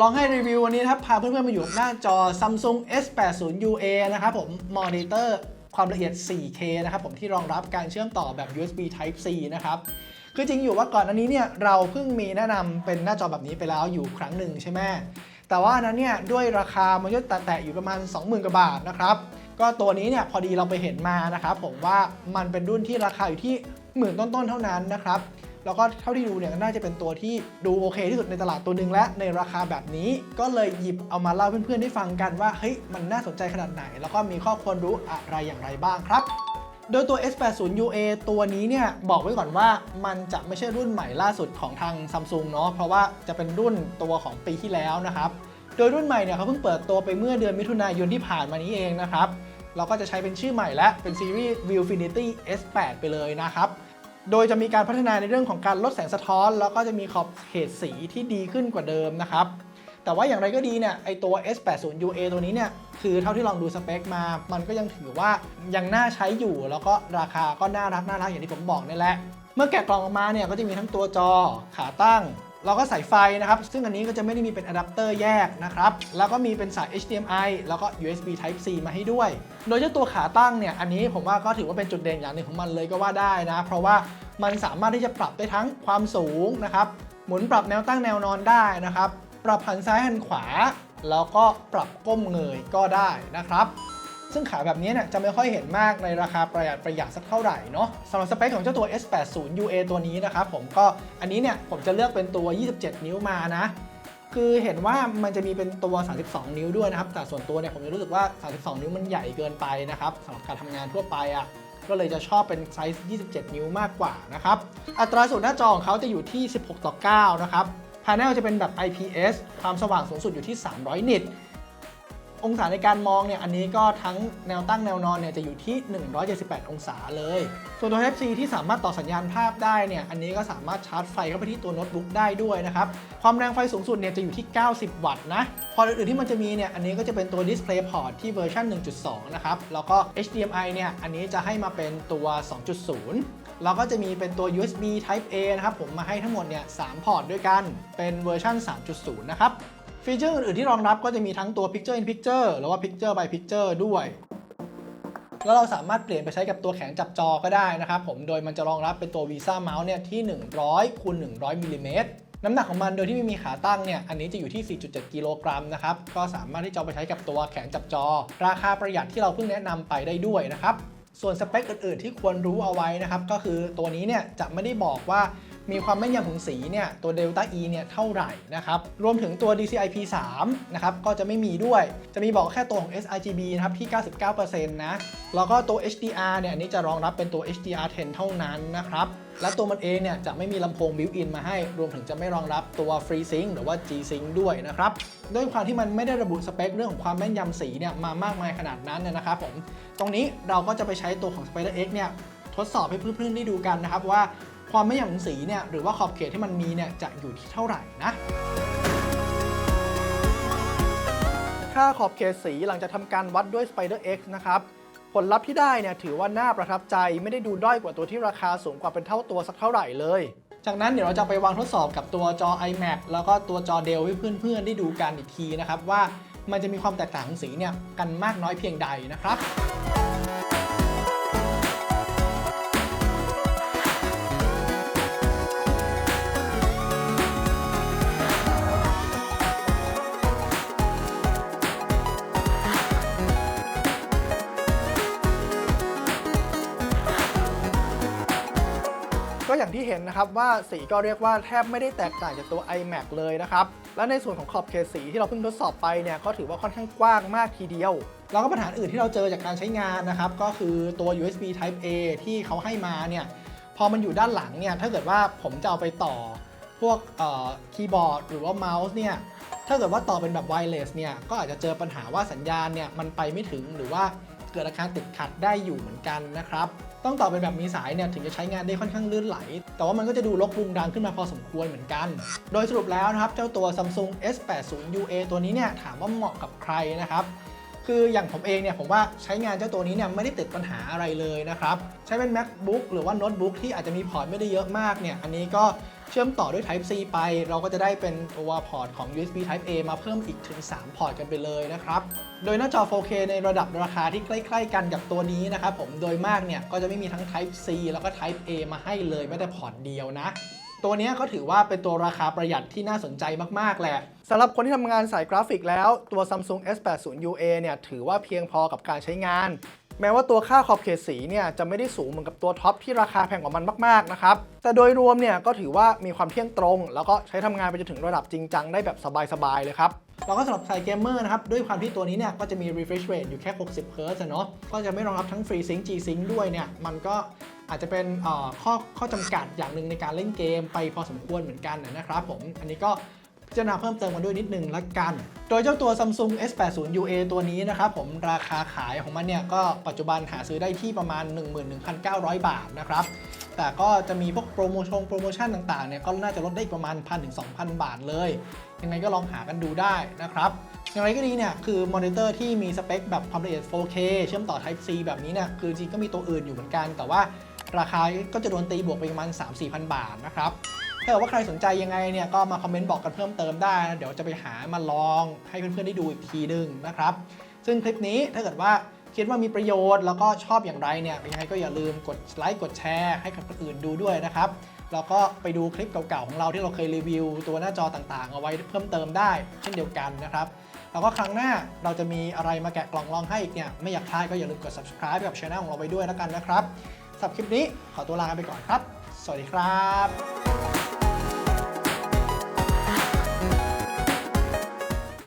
ลองให้รีวิววันนี้นะครับ พาเพื่อนๆมาอยู่หน้าจอ Samsung S80 UA นะครับผมมอนิเตอร์ความละเอียด 4K นะครับผมที่รองรับการเชื่อมต่อแบบ USB Type C นะครับคือจริงอยู่ว่าก่อนอันนี้เนี่ยเราเพิ่งมีแนะนำเป็นหน้าจอแบบนี้ไปแล้วอยู่ครั้งหนึ่งใช่ไหมแต่ว่าอันนั้นเนี่ยด้วยราคามันก็แตะอยู่ประมาณ 20,000กว่าบาทนะครับก็ตัวนี้เนี่ยพอดีเราไปเห็นมานะครับผมว่ามันเป็นรุ่นที่ราคาอยู่ที่หมื่นต้นๆเท่านั้นนะครับ แล้วก็เท่าที่ดูเนี่ยน่าจะเป็นตัวที่ดูโอเคที่สุดในตลาดตัวหนึ่งและในราคาแบบนี้ ก็เลยหยิบเอามาเล่าเพื่อนๆได้ฟังกันว่าเฮ้ยมันน่าสนใจขนาดไหน แล้วก็มีข้อควรรู้อะไรอย่างไรบ้างครับโดยตัว S80 UA ตัวนี้เนี่ยบอกไว้ก่อนว่ามันจะไม่ใช่รุ่นใหม่ล่าสุดของทาง Samsung เนาะเพราะว่าจะเป็นรุ่นตัวของปีที่แล้วนะครับ โดยรุ่นใหม่เนี่ยเขาเพิ่งเปิดตัวไปเมื่อเดือนมิถุนายนที่ผ่านมานี้เองนะครับ เราก็จะใช้เป็นชื่อใหม่และเป็นซีรีส์ Viewfinity S8 ไปเลยนะครับ โดยจะมีการพัฒนาในเรื่องของการลดแสงสะท้อน แล้วก็จะมีขอบเขตสีที่ดีขึ้นกว่าเดิมนะครับ แต่ว่าอย่างไรก็ดีเนี่ยไอตัว S80 UA ตัวนี้เนี่ยคือเท่าที่ลองดูสเปคมา มันก็ยังถือว่ายังน่าใช้อยู่ แล้วก็ราคาก็น่ารักน่ารักอย่างที่ผมบอกนี่แหละ เมื่อแกะกล่องออกมาเนี่ยก็จะมีทั้งตัวจอขาตั้ง แล้วก็ใสายไฟนะครับ ซึ่งอันนี้ก็จะไม่ได้มีเป็นอะแดปเตอร์แยกนะครับ แล้วก็มีเป็นสาย HDMI แล้วก็ USB Type C มาให้ด้วย โดยเจ้าตัวขาตั้งเนี่ย อันนี้ผมว่าก็ถือว่าเป็นจุดเด่นอย่างหนึ่งของมันเลยก็ว่าได้นะ เพราะว่ามันสามารถที่จะปรับได้ทั้งความสูงนะครับ หมุนปรับแนวตั้งแนวนอนได้นะครับ ปรับหันซ้ายหันขวา แล้วก็ปรับก้มเงยก็ได้นะครับ ซึ่งขาแบบนี้เนี่ยจะไม่ค่อยเห็นมากในราคาประหยัดประหยัดสักเท่าไหร่เนาะสำหรับสเปคของเจ้าตัว S80 UA ตัวนี้นะครับผมก็อันนี้เนี่ยผมจะเลือกเป็นตัว 27 นิ้วมานะคือเห็นว่ามันจะมีเป็นตัว 32 นิ้วด้วยนะครับ แต่ส่วนตัวเนี่ยผมรู้สึกว่า 32 นิ้วมันใหญ่เกินไปนะครับสำหรับการทำงานทั่วไปอะ่ะ ก็เลยจะชอบเป็นไซส์ 27 นิ้วมากกว่านะครับ อัตราส่วนหน้าจอของเขาจะอยู่ที่ 16 ต่อ 9 นะครับภายในจะเป็นแบบ IPS ความสว่างสูงสุดอยู่ที่ 300 นิต องศาในการมองเนี่ยอันนี้ก็ทั้งแนวตั้งแนวนอนเนี่ยจะอยู่ที่ 178 องศาเลย ส่วนตัว Type C ที่สามารถต่อสัญญาณภาพได้เนี่ยอันนี้ก็สามารถชาร์จไฟเข้าไปที่ตัวโน้ตบุ๊กได้ด้วยนะครับความแรงไฟสูงสุดเนี่ยจะอยู่ที่ 90 วัตต์นะพอร์ตอื่นๆที่มันจะมีเนี่ยอันนี้ก็จะเป็นตัว Display Port ที่เวอร์ชัน1.2 นะครับแล้วก็ HDMI เนี่ยอันนี้จะให้มาเป็นตัว 2.0 แล้วก็จะมีเป็นตัว USB Type A นะครับผมมาให้ทั้งหมดเนี่ย3พอร์ตด้วยกันเป็นเวอร์ชัน3.0 นะครับ ฟีเจอร์อื่นๆที่รองรับก็จะมีทั้งตัว Picture in Picture หรือว่า Picture by Picture ด้วย แล้วเราสามารถเปลี่ยนไปใช้กับตัวแข็งจับจอก็ได้นะครับผมโดยมันจะรองรับเป็นตัว Visa Mouse เนี่ยที่ 100คูณ100มิลลิเมตรน้ำหนักของมันโดยที่ไม่มีขาตั้งเนี่ย อันนี้จะอยู่ที่ 4.7 กิโลกรัมนะครับ ก็สามารถที่จะเอาไปใช้กับตัวแข็งจับจอ ราคาประหยัดที่เราเพิ่งแนะนำไปได้ด้วยนะครับ ส่วนสเปคอื่นๆที่ควรรู้เอาไว้นะครับ ก็คือตัวนี้เนี่ยจะไม่ได้บอกว่า มีความแม่นยำของสีเนี่ยตัว Delta E เนี่ยเท่าไหร่นะครับ รวมถึงตัว DCI P3 นะครับก็จะไม่มีด้วย จะมีบอกแค่ตัวของ sRGB นะครับที่ 99%นะ แล้วก็ตัว HDR เนี่ยอันนี้จะรองรับเป็นตัว HDR10 เท่านั้นนะครับและตัวมันเองเนี่ยจะไม่มีลำโพง built-in มาให้ รวมถึงจะไม่รองรับตัว FreeSync หรือว่า G-Sync ด้วยนะครับ ด้วยความที่มันไม่ได้ระบุสเปคเรื่องของความแม่นยำสีเนี่ยมามากมายขนาดนั้นเนยนะครับผม ตรงนี้เราก็จะไปใช้ตัวของ Spider X เนี่ยทดสอบให้เพื่อนๆได้ดูกันนะครับว่า ความแม่นยำของสีเนี่ยหรือว่าขอบเขตที่มันมีเนี่ยจะอยู่ที่เท่าไหร่นะค่าขอบเขตสีหลังจากทำการวัดด้วย Spider X นะครับ ผลลัพธ์ที่ได้เนี่ยถือว่าน่าประทับใจไม่ได้ดูด้อยกว่าตัวที่ราคาสูงกว่าเป็นเท่าตัวสักเท่าไหร่เลย จากนั้นเดี๋ยวเราจะไปวางทดสอบกับตัวจอ iMac แล้วก็ตัวจอ Dell ให้เพื่อนๆ ได้ดูกันอีกทีนะครับว่ามันจะมีความแตกต่างของสีเนี่ยกันมากน้อยเพียงใดนะครับ อย่างที่เห็นนะครับว่าสีก็เรียกว่าแทบไม่ได้แตกต่างจากตัว iMac เลยนะครับ และในส่วนของขอบเขตสีที่เราเพิ่งทดสอบไปเนี่ยก็ถือว่าค่อนข้างกว้างมากทีเดียว แล้วก็ปัญหาอื่นที่เราเจอจากการใช้งานนะครับ ก็คือตัว USB Type A ที่เขาให้มาเนี่ยพอมันอยู่ด้านหลังเนี่ยถ้าเกิดว่าผมจะเอาไปต่อพวกคีย์บอร์ดหรือว่าเมาส์เนี่ยถ้าเกิดว่าต่อเป็นแบบไวเลสเนี่ยก็อาจจะเจอปัญหาว่าสัญญาณเนี่ยมันไปไม่ถึงหรือว่าเกิดอาการติดขัดได้อยู่เหมือนกันนะครับ ต้องต่อเป็นแบบมีสายเนี่ยถึงจะใช้งานได้ค่อนข้างลื่นไหล แต่ว่ามันก็จะดูลกรุงรังขึ้นมาพอสมควรเหมือนกัน โดยสรุปแล้วนะครับ เจ้าตัว Samsung S80 UA ตัวนี้เนี่ยถามว่าเหมาะกับใครนะครับคืออย่างผมเองเนี่ยผมว่าใช้งานเจ้าตัวนี้เนี่ยไม่ได้ติดปัญหาอะไรเลยนะครับ ใช้เป็น macbook หรือว่าโน้ตบุ๊กที่อาจจะมีพอร์ตไม่ได้เยอะมากเนี่ยอันนี้ก็ เชื่อมต่อด้วย Type C ไป เราก็จะได้เป็นตัวพอร์ตของ USB Type A มาเพิ่มอีกถึง 3 พอร์ตกันไปเลยนะครับ โดยหน้าจอ 4K ในระดับราคาที่ใกล้ ๆ กันกับตัวนี้นะครับผม โดยมากเนี่ยก็จะไม่มีทั้ง Type C แล้วก็ Type A มาให้เลยแม้แต่พอร์ตเดียวนะตัวนี้ก็ถือว่าเป็นตัวราคาประหยัดที่น่าสนใจมาก ๆ แหละสำหรับคนที่ทำงานสายกราฟิกแล้ว ตัว Samsung S80 UA เนี่ย ถือว่าเพียงพอกับการใช้งาน แม้ว่าตัวค่าขอบเขตสีเนี่ยจะไม่ได้สูงเหมือนกับตัวท็อปที่ราคาแพงกว่ามันมากๆนะครับแต่โดยรวมเนี่ยก็ถือว่ามีความเที่ยงตรง แล้วก็ใช้ทำงานไปจนถึงระดับจริงจังได้แบบสบายๆเลยครับแล้วก็สำหรับสายเกมเมอร์นะครับ ด้วยความที่ตัวนี้เนี่ยก็จะมี refresh rate อยู่แค่ 60 Hz อะเนาะก็จะไม่รองรับทั้ง FreeSync G-Sync ด้วยเนี่ย มันก็อาจจะเป็นข้อข้อจำกัดอย่างหนึ่งในการเล่นเกมไปพอสมควรเหมือนกันนะครับผม อันนี้ก็ พิจารณาเพิ่มเติมมาด้วยนิดนึงละกัน โดยเจ้าตัว Samsung S80 UA ตัวนี้นะครับผมราคาขายของมันเนี่ยก็ปัจจุบันหาซื้อได้ที่ประมาณ 11,900 บาทนะครับแต่ก็จะมีพวกโปรโมชั่นโปรโมชั่นต่างๆเนี่ยก็น่าจะลดได้อีกประมาณ 1,000ถึง2,000 บาทเลย ยังไงก็ลองหากันดูได้นะครับ อย่างไรก็ดีเนี่ยคือมอนิเตอร์ที่มีสเปคแบบความละเอียด 4K เชื่อมต่อ Type C แบบนี้เนี่ยคือจริงก็มีตัวอื่นอยู่เหมือนกัน แต่ว่าราคาก็จะโดนตีบวกไปประมาณ 3-4,000 บาทนะครับ ถ้าเกิดว่าใครสนใจยังไงเนี่ยก็มาคอมเมนต์บอกกันเพิ่มเติมได้นะเดี๋ยวจะไปหามาลองให้เพื่อนๆได้ดูอีกทีหนึงนะครับ ซึ่งคลิปนี้ถ้าเกิดว่าคิดว่ามีประโยชน์แล้วก็ชอบอย่างไรเนี่ยยังไงก็อย่าลืมกดไลค์กดแชร์ให้กับคนอื่นดูด้วยนะครับแล้วก็ไปดูคลิปเก่าๆของเราที่เราเคยรีวิว ตัวหน้าจอต่างๆ เอาไว้เพิ่มเติมได้ เช่นเดียวกันนะครับแล้วก็ครั้งหน้าเราจะมีอะไรมาแกะกล่องลองให้อีกเนี่ยไม่อยากพลาดก็อย่าลืมกด subscribe กับช่องของเราไว้ด้วยแล้วกันนะครับสำหรับคลิปนี้ขอตัวลาไปก่อนครับ สวัสดีครับ